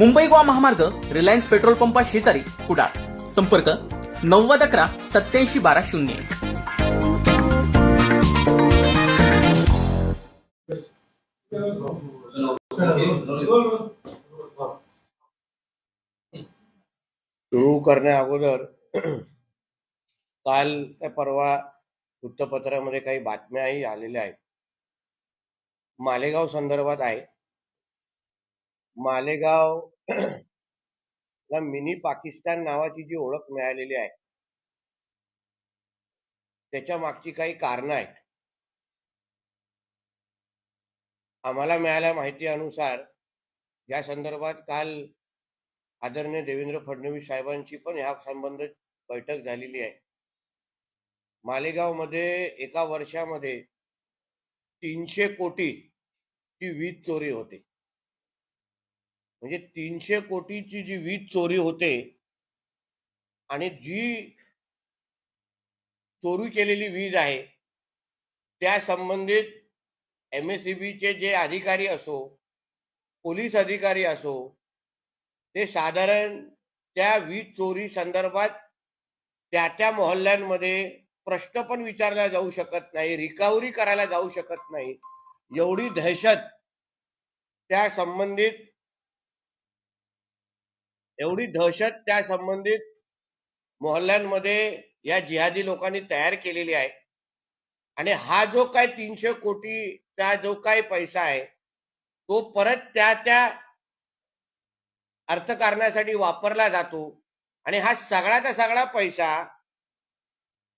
मुंबई गोवा महामार्ग Reliance petrol पंपा शेजारी कुडाळ. संपर्क नव्वद अकरा सत्याऐंशी बारा शून्य एक. सुरू करण्या अगोदर काल काय परवा वृत्तपत्रामध्ये काही बातम्याही आलेल्या आहेत. मालेगाव संदर्भात आहे. मालेगाव ला मिनी पाकिस्तान नावाची जी ओळख मिळालेली आहे त्याच्या मागची काही कारणं आहेत. आम्हाला मिळाल्या माहिती अनुसार या संदर्भात काल आदरणीय देवेंद्र फडणवीस साहेबांची पण ह्या संबंध बैठक झालेली आहे. मालेगावमध्ये एका वर्षामध्ये तीनशे कोटी ची वीज चोरी होते. म्हणजे तीनशे कोटीची जी वीज चोरी होते आणि जी चोरी केलेली वीज आहे त्या संबंधित एम एस चे जे अधिकारी असो पोलीस अधिकारी असो ते साधारण त्या वीज चोरी संदर्भात त्या त्या मोहल्ल्यांमध्ये प्रश्न पण विचारला जाऊ शकत नाही रिकव्हरी करायला जाऊ शकत नाही. एवढी दहशत त्या संबंधित एवढी दहशत त्या संबंधित मोहल्ल्यांमध्ये या जिहादी लोकांनी तयार केलेली आहे. आणि हा जो काय तीनशे कोटीचा जो काही पैसा आहे तो परत त्या त्या अर्थकारणासाठी वापरला जातो. आणि हा सगळ्याचा सगळा पैसा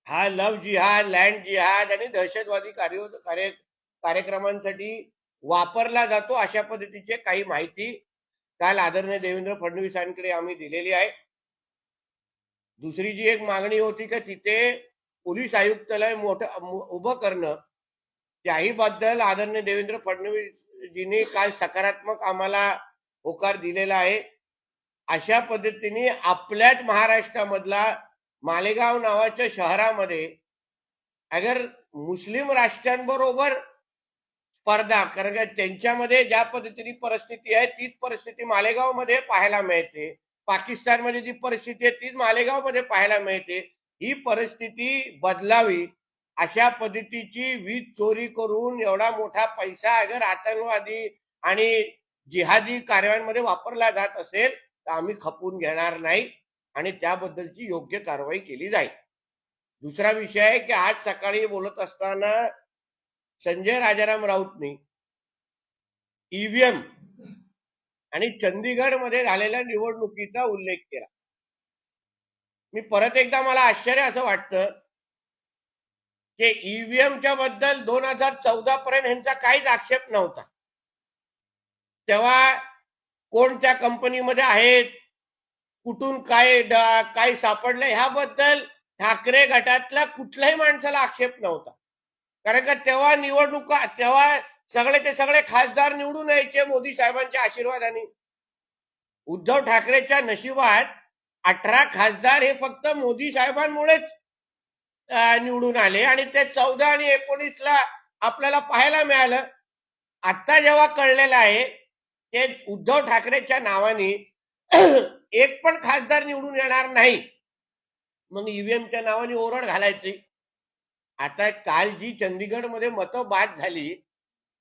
हा लव जिहाद लँड जिहाद आणि दहशतवादी कार्य कार्य कार्यक्रमांसाठी वापरला जातो अशा पद्धतीचे काही माहिती काल आदरणीय देवेंद्र फडणवीसांकडे आम्ही दिलेली आहे. दुसरी जी एक मागणी होती की तिथे पोलीस आयुक्तालय मोठं उभं करणं त्याही बद्दल आदरणीय देवेंद्र फडणवीसजींनी काल सकारात्मक आम्हाला होकार दिलेला आहे. अशा पद्धतीने आपल्याच महाराष्ट्रामधला मालेगाव नावाच्या शहरामध्ये अगर मुस्लिम राष्ट्रांबरोबर स्पर्धा. कारण का त्यांच्यामध्ये ज्या पद्धतीने परिस्थिती आहे तीच परिस्थिती मालेगावमध्ये पाहायला मिळते. पाकिस्तानमध्ये जी परिस्थिती आहे तीच मालेगावमध्ये पाहायला मिळते. ही परिस्थिती बदलावी अशा पद्धतीची वीज चोरी करून एवढा मोठा पैसा अगर आतंकवादी आणि जिहादी कार्यामध्ये वापरला जात असेल तर आम्ही खपून घेणार नाही आणि त्याबद्दलची योग्य कारवाई केली जाईल. दुसरा विषय आहे की आज सकाळी बोलत असताना संजय राजाराम राऊतनी ईव्हीएम आणि चंदीगडमध्ये झालेल्या निवडणुकीचा उल्लेख केला. मी परत एकदा मला आश्चर्य असं वाटतं की ईव्हीएमच्या बद्दल दोन हजार चौदा पर्यंत यांचा काहीच आक्षेप नव्हता. तेव्हा कोणत्या कंपनीमध्ये आहेत कुठून काय काय सापडलं ह्याबद्दल ठाकरे गटातल्या कुठल्याही माणसाला आक्षेप नव्हता. कारण का तेव्हा निवडणुका तेव्हा सगळेचे सगळे खासदार निवडून यायचे मोदी साहेबांच्या आशीर्वादाने. उद्धव ठाकरेच्या नशिबात अठरा खासदार हे फक्त मोदी साहेबांमुळेच निवडून आले आणि ते चौदा आणि एकोणीस ला आपल्याला पाहायला मिळालं. आता जेव्हा कळलेलं आहे ते उद्धव ठाकरेच्या नावाने एक पण खासदार निवडून येणार नाही. मग ईव्हीएमच्या नावाने ओरड घालायची. आता काल जी चंदीगडमध्ये मतं बाद झाली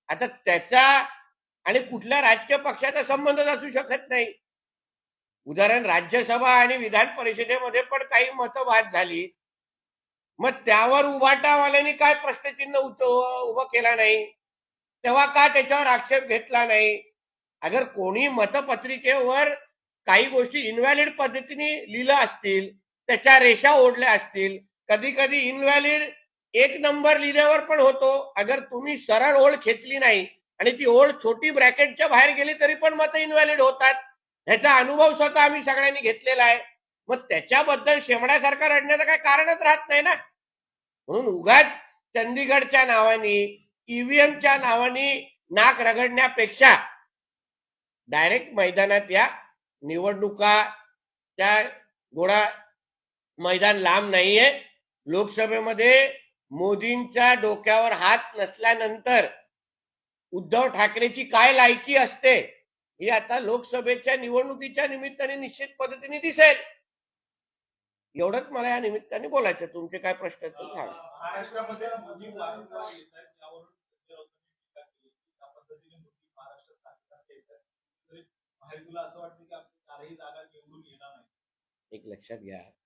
आता त्याचा आणि कुठल्या राजकीय पक्षाचा संबंधच असू शकत नाही. उदाहरण राज्यसभा आणि विधान परिषदेमध्ये पण काही मतं बाद झाली. मग त्यावर उभाटावाल्यांनी काय प्रश्नचिन्ह उत- उभं केला नाही? तेव्हा का त्याच्यावर आक्षेप घेतला नाही? अगर कोणी मतपत्रिकेवर काही गोष्टी इनव्हॅलिड पद्धतीने लिहिलं असतील त्याच्या रेषा ओढल्या असतील कधी कधी इनव्हॅलिड एक नंबर लिहिल्यावर पण होतो. अगर तुम्ही सरळ ओळ खेचली नाही आणि ती ओळ छोटी ब्रॅकेटच्या बाहेर गेली तरी पण मत इनव्हॅलिड होतात. ह्याचा अनुभव स्वतः आम्ही सगळ्यांनी घेतलेला आहे. मग त्याच्याबद्दल शेमड्यासारखा रडण्याचं काही कारणच राहत नाही ना? म्हणून उगाच चंदीगडच्या नावाने ईव्हीएमच्या नावाने नाक रगडण्यापेक्षा डायरेक्ट मैदानात या निवडणुका त्या गोळा मैदान लांब नाहीये. लोकसभेमध्ये मोदींच्या डोक्यावर हात नसल्यानंतर उद्धव ठाकरेची काय लायकी असते ही आता लोकसभेच्या निवडणुकीच्या निमित्ताने निश्चित पद्धतीने दिसेल. एवढंच मला या निमित्ताने बोलायचं तुमचे काय प्रश्न एक लक्षात घ्या.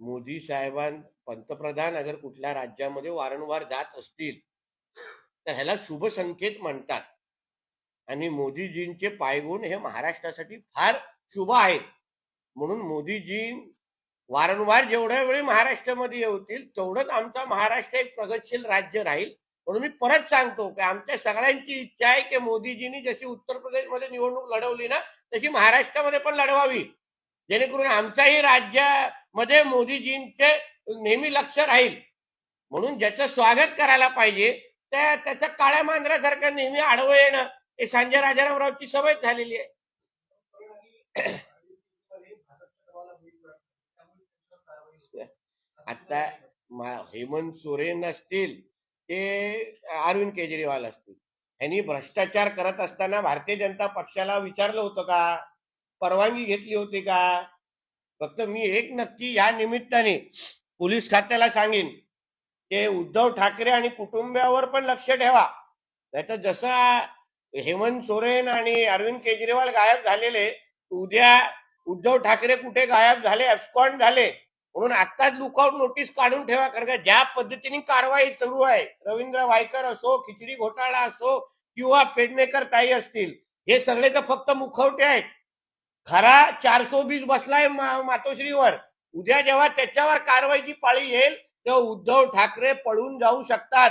मोदी साहेबां पंतप्रधान अगर कुठल्या राज्यामध्ये वारंवार जात असतील तर ह्याला शुभ संकेत म्हणतात. आणि मोदीजींचे पायगुण हे महाराष्ट्रासाठी फार शुभ आहेत. म्हणून मोदीजी वारंवार जेवढ्या वेळी महाराष्ट्रामध्ये येतील तेवढंच आमचा महाराष्ट्र एक प्रगतशील राज्य राहील. म्हणून मी परत सांगतो की आमच्या सगळ्यांची इच्छा आहे की मोदीजींनी जशी उत्तर प्रदेशमध्ये निवडणूक लढवली ना तशी महाराष्ट्रामध्ये पण लढवावी. जेणेकरून आमच्याही मध्ये मोदीजींचे नेहमी लक्ष राहील. म्हणून ज्याचं स्वागत करायला पाहिजे त्या त्याच्या काळ्या मांजरासारखं नेहमी आडवं येणं हे संजय राजारामरावची सवय झालेली आहे. आता हेमंत सोरेन असतील ते अरविंद केजरीवाल असतील. यांनी भ्रष्टाचार करत असताना भारतीय जनता पक्षाला विचारलं होतं का? परवानगी घेतली होती का? फक्त मी एक नक्की या निमित्ताने पोलीस खात्याला सांगेन ते उद्धव ठाकरे आणि कुटुंबियावर पण लक्ष ठेवा. नाहीतर जसं हेमंत सोरेन आणि अरविंद केजरीवाल गायब झालेले उद्या उद्धव ठाकरे कुठे गायब झाले अब्स्कॉन्ड झाले म्हणून आत्ताच लुकआउट नोटीस काढून ठेवा कारण का ज्या पद्धतीने कारवाई सुरू आहे रवींद्र वायकर असो खिचडी घोटाळा असो किंवा पेडणेकर ताई असतील हे सगळे तर फक्त मुखवटे आहेत. खरा चारशे बीस बसलाय मातोश्रीवर. उद्या जेव्हा त्याच्यावर कारवाईची पाळी येईल तेव्हा उद्धव ठाकरे पळून जाऊ शकतात.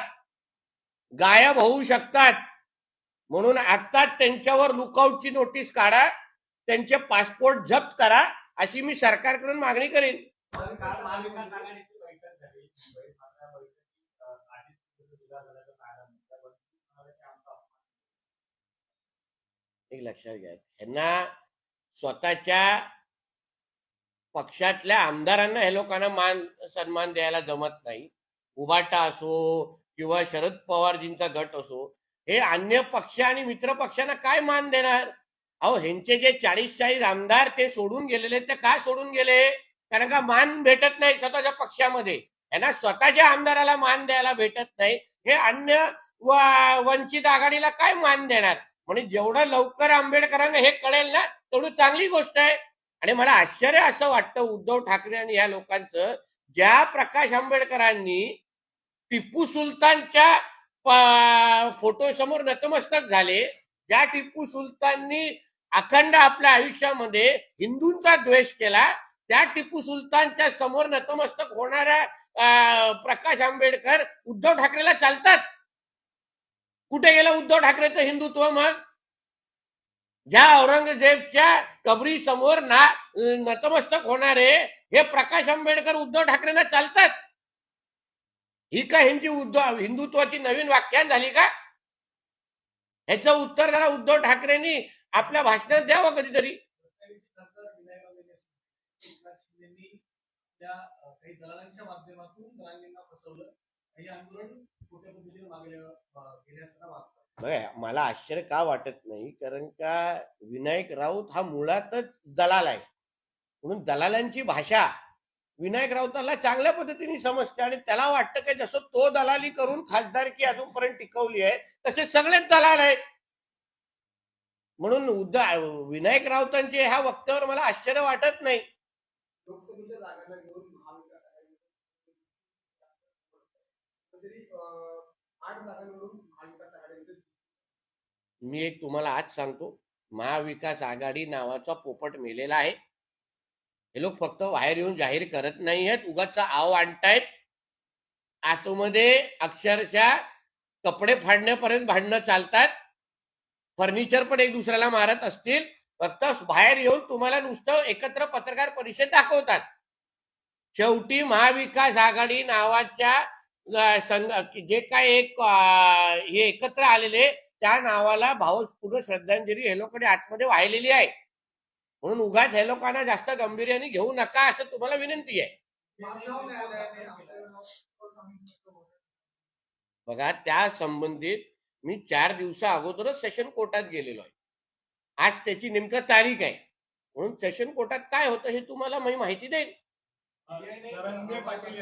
गायब होऊ शकतात. म्हणून आत्ताच त्यांच्यावर लुकआउटची नोटीस काढा. त्यांचे पासपोर्ट जप्त करा. अशी मी सरकारकडून मागणी करेन. एक लक्षात घ्या. ह्यांना स्वतःच्या पक्षातल्या आमदारांना हे लोकांना मान सन्मान द्यायला जमत नाही. उबाटा असो किंवा शरद पवारजींचा गट असो हे अन्य पक्ष आणि मित्र पक्षांना काय मान देणार? अहो ह्यांचे जे चाळीस चाळीस आमदार ते सोडून गेलेले ते काय सोडून गेले? कारण का मान भेटत नाही स्वतःच्या पक्षामध्ये? यांना स्वतःच्या आमदाराला मान द्यायला भेटत नाही. हे अन्य वंचित आघाडीला काय मान देणार? म्हणजे जेवढं लवकर आंबेडकरांना हे कळेल ना तेवढी चांगली गोष्ट आहे. आणि मला आश्चर्य असं वाटतं उद्धव ठाकरे आणि या लोकांचं ज्या प्रकाश आंबेडकरांनी टिप्पू सुलतानच्या फोटो समोर नतमस्तक झाले ज्या टिप्पू सुलताननी अखंड आपल्या आयुष्यामध्ये हिंदूंचा द्वेष केला त्या टिपू सुलतानच्या समोर नतमस्तक होणाऱ्या प्रकाश आंबेडकर उद्धव ठाकरेला चालतात. कुठे गेलं उद्धव ठाकरेचं हिंदुत्व मग? ज्या औरंगजेबच्या कबरी समोर ना नतमस्तक होणारे हे प्रकाश आंबेडकर उद्धव ठाकरेंना चालतात. ही का ह्यांची उद्धव हिंदुत्वाची नवीन व्याख्यान झाली का? ह्याचं उत्तर जरा उद्धव ठाकरेंनी आपल्या भाषणात द्यावं कधीतरी. रत्नागिरीचे माध्यमातून हे आंदोलन बघा मला आश्चर्य का वाटत नाही? कारण का विनायक राऊत हा मुळातच दलाल आहे. म्हणून दलालांची भाषा विनायक राऊताला चांगल्या पद्धतीने समजते आणि त्याला वाटतं की जसं तो दलाली करून खासदारकी अजूनपर्यंत टिकवली आहे तसे सगळेच दलाल आहेत. म्हणून उद्या विनायक राऊतांचे ह्या वक्त्यावर मला आश्चर्य वाटत नाही. आठ मी एक तुम्हाला आज सांगतो. महाविकास आघाडी नावाचा पोपट मेलेला आहे. हे लोक फक्त बाहेर येऊन जाहीर करत नाही आहेत उगाच आव आणतायत. आतमध्ये अक्षरशः कपडे फाडण्यापर्यंत भांडणं चालतात. फर्निचर पण एक दुसऱ्याला मारत असतील. फक्त बाहेर येऊन तुम्हाला नुसतं एकत्र पत्रकार परिषद दाखवतात. शेवटी महाविकास आघाडी नावाच्या संघ जे काय एक हे एकत्र आलेले त्या नावाला भावपूर्ण श्रद्धांजली हे लोकांनी आतमध्ये वाहिलेली आहे. म्हणून उगाच हे लोकांना जास्त गांभीर्याने घेऊ नका असं तुम्हाला विनंती आहे. बघा त्या संबंधित मी चार दिवसा अगोदरच सेशन कोर्टात गेलेलो आहे. आज त्याची नेमकं तारीख आहे. म्हणून सेशन कोर्टात काय होतं हे तुम्हाला मी माहिती देईल पाटील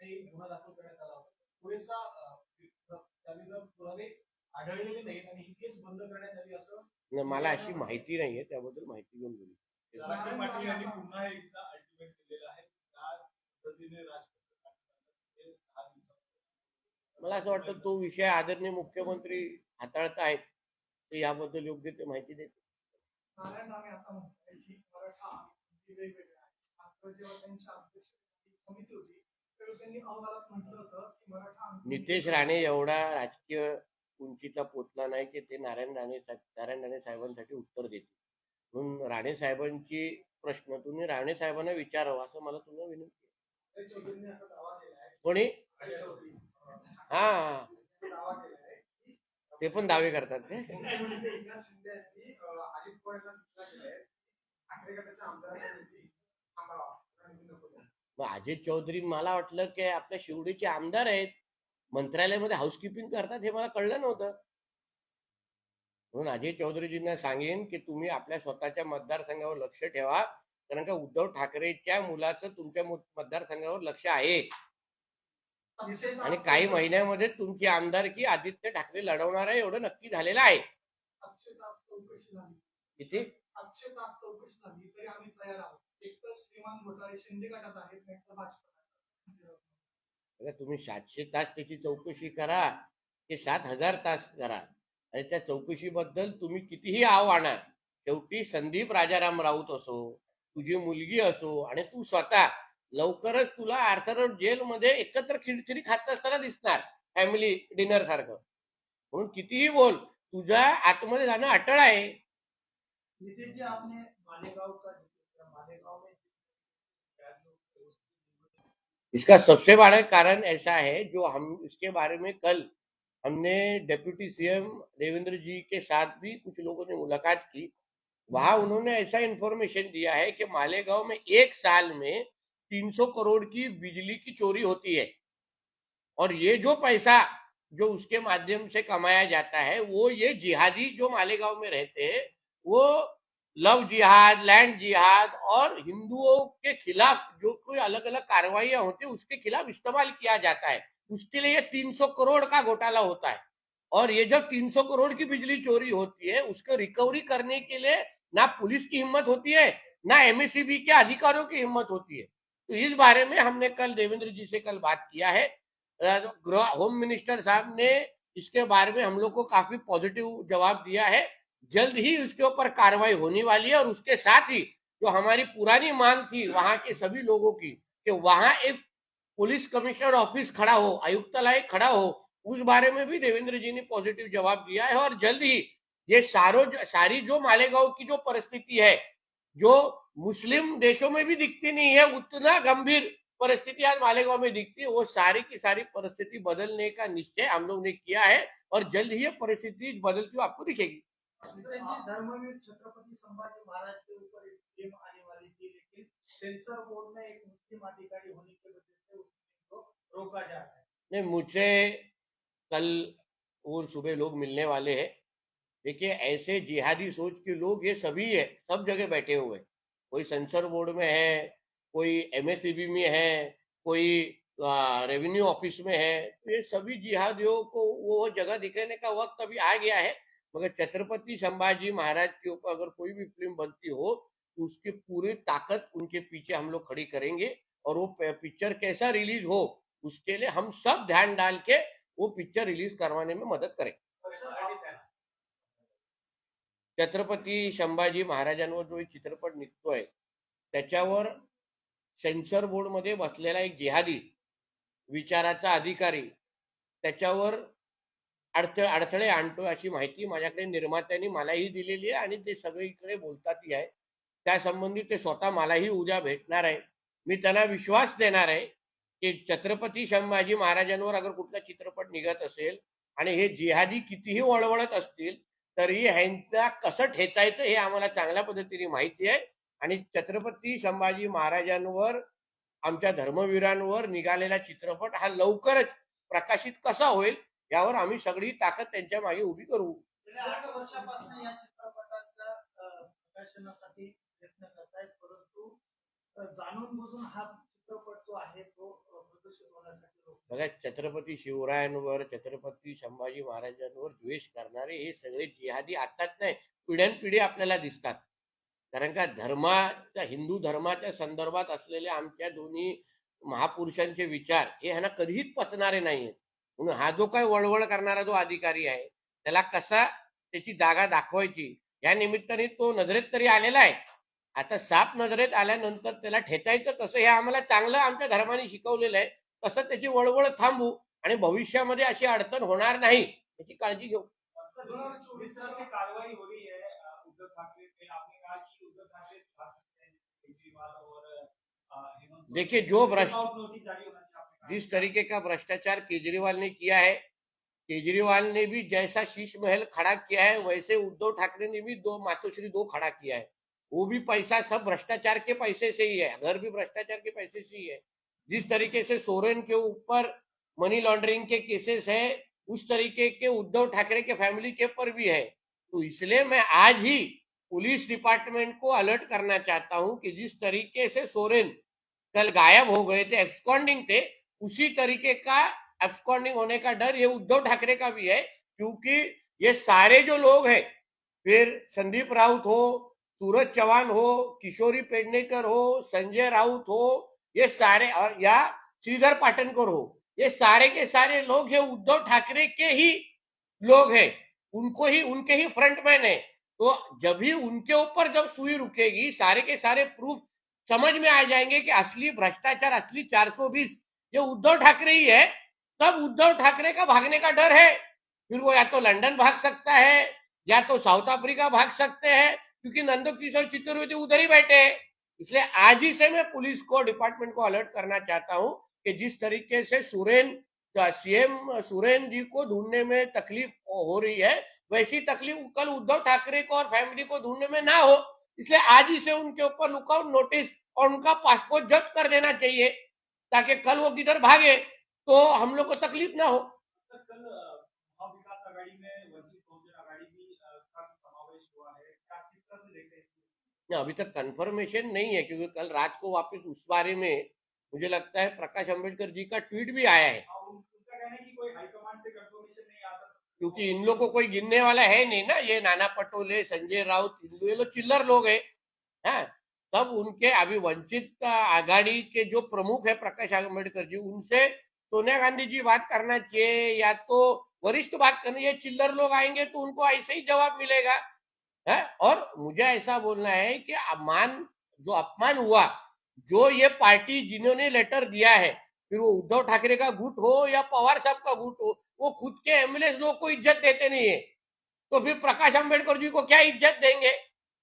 काही गुन्हा दाखल करण्यात आला होता. पुरेसा पुरावे आढळलेले नाहीत आणि ही केस बंद करण्यात यावी असं मला अशी माहिती नाहीये त्याबद्दल माहिती घेऊन बोलू धनंजय पाटील यांनी पुन्हा एकदा अल्टिमेट दिलेलं आहे. त्या पद्धतीने राजपत्र हे दहा दिवसात मला असं वाटतं तो विषय आदरणीय मुख्यमंत्री हाताळत आहेत ते याबद्दल योग्य ते माहिती देते नारायण राणे आता की मराठा जेव्हा समिती होती नितेश राणे एवढा राजकीय उंचीचा पोचला नाही की ते नारायण राणे नारायण राणे साहेबांसाठी उत्तर देतील. म्हणून राणे साहेबांची प्रश्न तुम्ही राणे साहेबांना विचारावं असं मला तुम्हाला विनंती कोणी? हा. ते पण दावे करतात ते मग अजय चौधरी मला वाटलं की आपल्या शिवडीचे आमदार आहेत मंत्रालयामध्ये हाऊसकीपिंग करतात हे मला कळलं नव्हतं. म्हणून अजय चौधरीजींना सांगेन की तुम्ही आपल्या स्वतःच्या मतदारसंघावर लक्ष ठेवा कारण का उद्धव ठाकरेच्या मुलाचं तुमच्या मतदारसंघावर लक्ष आहे. आणि काही महिन्यामध्ये तुमची आमदारकी आदित्य ठाकरे लढवणार आहे एवढं नक्की झालेलं आहे. किती? श्रीमान घोटाळे शिंदे गटात आहेत तुम्ही सातशे तास त्याची चौकशी करा ते सात हजार तास करा. आणि त्या चौकशीबद्दल तुम्ही कितीही आव आणा शेवटी संदीप राजाराम राऊत असो तुझी मुलगी असो आणि तू स्वतः लवकरच तुला आर्थर जेलमध्ये एकत्र खिचडी खात असताना दिसणार फॅमिली डिनर सारखं. म्हणून कितीही बोल तुझ्या आतमध्ये जाणं अटळ आहे. नितिन जी आपने मालेगांव का इसका सबसे बड़ा कारण ऐसा है जो हम इसके बारे में कल हमने डेप्यूटी सीएम देवेंद्र जी के साथ भी कुछ लोगों ने मुलाकात की। वहाँ उन्होंने ऐसा इंफॉर्मेशन दिया है कि मालेगांव में एक साल में 300 करोड़ की बिजली की चोरी होती है। और ये जो पैसा जो उसके माध्यम से कमाया जाता है, वो ये जिहादी जो मालेगांव में रहते हैं, वो लव जिहाद, लैंड जिहाद और हिंदुओं के खिलाफ जो कोई अलग अलग कार्रवाइयाँ होती है, उसके खिलाफ इस्तेमाल किया जाता है। उसके लिए तीन सौ करोड़ का घोटाला होता है। और ये जब 300 करोड़ की बिजली चोरी होती है, उसको रिकवरी करने के लिए ना पुलिस की हिम्मत होती है, ना एमएससीबी के अधिकारियों की हिम्मत होती है। तो इस बारे में हमने कल देवेंद्र जी से कल बात किया है। होम मिनिस्टर साहब ने इसके बारे में हम लोग को काफ़ी पॉजिटिव जवाब दिया है। जल्द ही उसके ऊपर कार्रवाई होने वाली है और उसके साथ ही जो हमारी पुरानी मांग थी वहाँ के सभी लोगों की कि वहाँ एक पुलिस कमिश्नर ऑफ़िस खड़ा हो, आयुक्तालय खड़ा हो, उस बारे में भी देवेंद्र जी ने पॉजिटिव जवाब दिया है और जल्द ही ये सारो सारी जो मालेगांव की जो परिस्थिति है, जो मुस्लिम देशों में भी दिखती नहीं है, उतना गंभीर परिस्थिति आज मालेगांव में दिखती है, वो सारी की सारी परिस्थिति बदलने का निश्चय हम लोग ने किया है और जल्द ही ये परिस्थिति बदलती हुई आपको दिखेगी। धर्मवीर छत्रपति संभाजी महाराज के ऊपर एक आने वाली थी, लेकिन सेंसर बोर्ड में एक मुस्लिम अधिकारी होने की वजह से रोका जा रहा है। नहीं मुझसे कल वो सुबह लोग मिलने वाले हैं। देखिए, ऐसे जिहादी सोच के लोग ये सभी है, सब जगह बैठे हुए। कोई सेंसर बोर्ड में है, कोई एमएससीबी में है, कोई रेवेन्यू ऑफ़िस में है। तो ये सभी जिहादियों को वो जगह दिखाने का वक्त अभी आ गया है। मगर छत्रपति संभाजी महाराज के ऊपर अगर कोई भी फिल्म बनती हो तो उसकी पूरी ताकत उनके पीछे हम लोग खड़ी करेंगे और वो पिक्चर कैसा रिलीज हो उसके लिए हम सब ध्यान डाल के वो पिक्चर रिलीज करवाने में मदत करें छत्रपती संभाजी महाराजांवर जो एक चित्रपट निघतोय त्याच्यावर सेन्सर बोर्डमध्ये बसलेला एक जिहादी विचाराचा अधिकारी त्याच्यावर अडथळे अडथळे आणतो अशी माहिती माझ्याकडे निर्मात्यांनी मलाही दिलेली आहे आणि ते सगळीकडे बोलतातही आहे. त्यासंबंधी ते स्वतः मलाही उद्या भेटणार आहे. मी त्यांना विश्वास देणार आहे की छत्रपती संभाजी महाराजांवर अगर कुठला चित्रपट निघत असेल आणि हे जिहादी कितीही वळवळत असतील तरी ह्यांचा कसं ठेचायचं हे आम्हाला चांगल्या पद्धतीने माहिती आहे. आणि छत्रपती संभाजी महाराजांवर आमच्या धर्मवीरांवर निघालेला चित्रपट हा लवकरच प्रकाशित कसा होईल यावर आम्ही सगळी ताकद त्यांच्या मागे उभी करू. बघा छत्रपती शिवरायांवर छत्रपती संभाजी महाराजांवर द्वेष करणारे हे सगळे जिहादी आताच नाही पिढ्यानपिढी आपल्याला दिसतात. कारण का धर्माच्या हिंदू धर्माच्या संदर्भात असलेले आमच्या दोन्ही महापुरुषांचे विचार हे ह्यांना कधीच पचणारे नाहीये म्हणून हा जो काही वळवळ करणारा जो अधिकारी आहे त्याला कसा त्याची जागा दाखवायची या निमित्ताने तो नजरेत तरी आलेला आहे. आता साप नजरेत आल्यानंतर त्याला ठेचायचं कसं हे आम्हाला चांगलं आमच्या धर्माने शिकवलेलं आहे. तसं त्याची वळवळ थांबू आणि भविष्यामध्ये अशी अडचण होणार नाही याची काळजी घेऊ। देखिए, जो भ्रष्ट- जिस तरीके का भ्रष्टाचार केजरीवाल ने किया है, केजरीवाल ने भी जैसा शीश महल खड़ा किया है, वैसे उद्धव ठाकरे ने भी दो, मातोश्री दो खड़ा किया है। वो भी पैसा, सब भ्रष्टाचार के पैसे से ही है, घर भी भ्रष्टाचार के पैसे से ही है। जिस तरीके से सोरेन के ऊपर मनी लॉन्ड्रिंग के केसेस है, उस तरीके के उद्धव ठाकरे के फैमिली के ऊपर भी है। तो इसलिए मैं आज ही पुलिस डिपार्टमेंट को अलर्ट करना चाहता हूँ कि जिस तरीके से सोरेन कल गायब हो गए थे एब्सकॉन्डिंग थे उसी तरीके का एब्सकॉन्डिंग होने का डर ये उद्धव ठाकरे का भी है, क्योंकि ये सारे जो लोग हैं, फिर संदीप राउत हो, सूरज चौहान हो, किशोरी पेडनेकर हो, संजय राउत हो, ये सारे और या श्रीधर पाटनकर हो, ये सारे के सारे लोग ये उद्धव ठाकरे के ही लोग हैं, उनको ही, उनके ही फ्रंटमैन है। तो जब ही उनके ऊपर जब सुई रुकेगी, सारे के सारे प्रूफ समझ में आ जाएँगे कि असली भ्रष्टाचार असली 420 ये उद्धव ठाकरे ही है। तब उद्धव ठाकरे का भागने का डर है। फिर वो या तो लंदन भाग सकता है, या तो साउथ अफ्रीका भाग सकते हैं, क्योंकि नंदो किशोर चतुर्वेदी उधर ही बैठे हैं। इसलिए आज ही से मैं पुलिस को, डिपार्टमेंट को अलर्ट करना चाहता हूँ कि जिस तरीके से सुरेन सीएम सुरेन जी को ढूँढने में तकलीफ़ हो रही है, वैसी तकलीफ़ कल उद्धव ठाकरे को और फैमिली को ढूँढने में ना हो। इसलिए आज ही से उनके ऊपर लुकआउट नोटिस और उनका पासपोर्ट जब्त कर देना चाहिए। ताकि कल वो किधर भागे तो हम लोग को तकलीफ ना हो। सर कल अ, महाविकास आघाड़ी में वंचित बहुजन आघाड़ी भी अ, का समावेश हुआ है। क्या किस तरह से देखते हैं इसको? नहीं, अभी तक कंफर्मेशन नहीं है क्योंकि कल रात को वापस उस बारे में मुझे लगता है प्रकाश अंबेडकर जी का ट्वीट भी आया है। हाँ, उन- उनका कहना है कि कोई हाईकमांड से कंफर्मेशन नहीं आता। क्योंकि इन लोग को कोई गिनने वाला है नहीं ना ये नाना पटोले संजय राउत इन लोग- ये लोग चिल्लर लोग हैं। हाँ तब उनके अभी वंचित आघाड़ी के जो प्रमुख है प्रकाश आंबेडकर जी, उनसे सोनिया गांधी जी बात करना चाहिए, या तो वरिष्ठ बात करनी ये चिल्लर लोग आएँगे तो उनको ऐसे ही जवाब मिलेगा। है? और मुझे ऐसा बोलना है कि अपमान, जो अपमान हुआ, जो ये पार्टी जिन्होंने लेटर दिया है, फिर वो उद्धव ठाकरे का गुट हो या पवार साहब का गुट हो, वो खुद के एमएलए लोग को इज़्ज़त देते नहीं है। तो फिर प्रकाश अंबेडकर जी को क्या इज़्ज़त देंगे?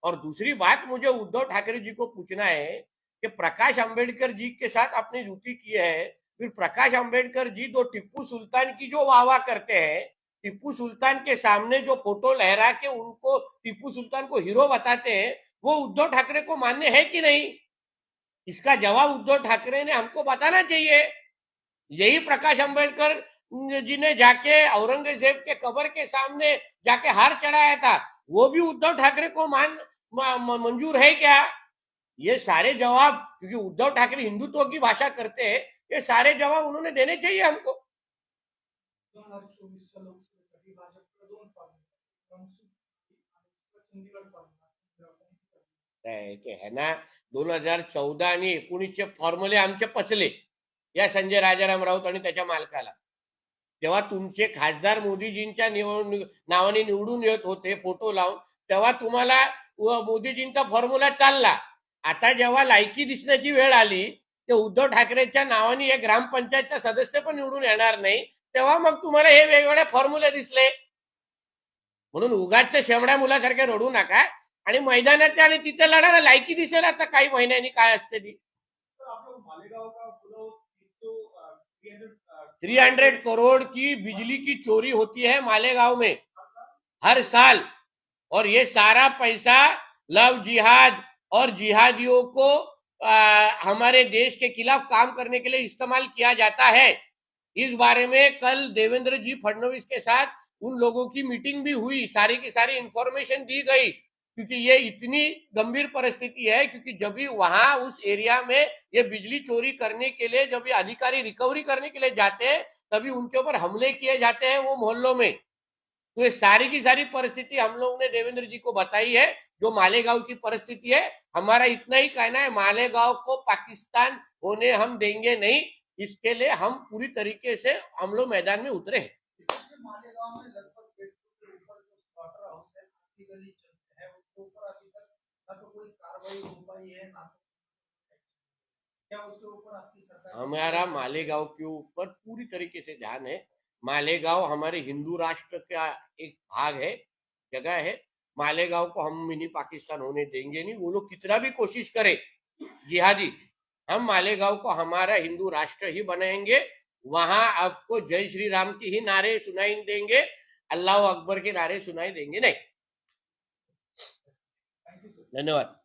और दूसरी बात मुझे उद्धव ठाकरे जी को पूछना है कि प्रकाश अंबेडकर जी के साथ आपने युति की है, फिर प्रकाश अंबेडकर जी जो टिप्पू सुल्तान की जो वाह वाह करते हैं, टिप्पू सुल्तान के सामने जो फ़ोटो लहरा के उनको टिप्पू सुल्तान को हीरो बताते हैं, वो उद्धव ठाकरे को मान्य है कि नहीं? इसका जवाब उद्धव ठाकरे ने हमको बताना चाहिए। यही प्रकाश अंबेडकर जी ने जाके औरंगज़ेब के कबर के सामने जाके हार चढ़ाया था, वो भी उद्धव ठाकरे को मान मंजूर है क्या? ये सारे जवाब क्योंकि उद्धव ठाकरे हिंदुत्व की भाषा करते हैं ये सारे जवाब उन्होंने देने चाहिए हमको। दोन हजार दोन हजार चौदा आणि एकोणीसचे फॉर्म्युले आमचे पचले या संजय राजाराम राऊत आणि त्याच्या मालकाला. तेव्हा तुमचे खासदार मोदीजींच्या निवडणूक नावाने निवडून येत होते फोटो लावून तेव्हा तुम्हाला मोदीजींचा फॉर्म्युला चालला. आता जेव्हा लायकी दिसण्याची वेळ आली ते उद्धव ठाकरेच्या नावाने या ग्रामपंचायतचा सदस्य पण निवडून येणार नाही तेव्हा मग तुम्हाला हे वेगवेगळे फॉर्म्युले दिसले. म्हणून उगाच्या शेवड्या मुलासारखे रडू नका. आणि मैदानात आणि तिथे लढायला लायकी दिसेल आता काही महिन्यांनी काय असते ती. थ्री हंड्रेड करोड़ की बिजली की चोरी होती है मालेगाव में. हर साल. और ये सारा पैसा लव जिहाद और जिहादियों को आ, हमारे देश के खिलाफ काम करने के लिए इस्तेमाल किया जाता है। इस बारे में कल देवेंद्र जी फडणवीस के साथ उन लोगों की मीटिंग भी हुई सारी की सारी इंफॉर्मेशन दी गई क्योंकि ये इतनी गंभीर परिस्थिति है क्योंकि जब भी वहाँ उस एरिया में ये बिजली चोरी करने के लिए जब ये अधिकारी रिकवरी करने के लिए जाते हैं तभी उनके ऊपर हमले किए जाते हैं वो मोहल्लों में। तो ये सारी की सारी परिस्थिति हम लोगों ने देवेंद्र जी को बताई है जो मालेगांव की परिस्थिति है। हमारा इतना ही कहना है मालेगांव को पाकिस्तान होने हम देंगे नहीं इसके लिए हम पूरी तरीके से हम लोग मैदान में उतरे हैं। तो तो हमारा मालेगांव के ऊपर पूरी तरीके से ध्यान है। मालेगांव हमारे हिंदू राष्ट्र का एक भाग है, जगह है। मालेगांव को हम मिनी पाकिस्तान होने देंगे नहीं, वो लोग कितना भी कोशिश करे। जिहादी, हम मालेगांव को हमारा हिंदू राष्ट्र ही बनाएँगे, वहाँ आपको जय श्री राम की ही नारे सुनाई देंगे, अल्लाह अकबर के नारे सुनाई देंगे, नहीं। धन्यवाद।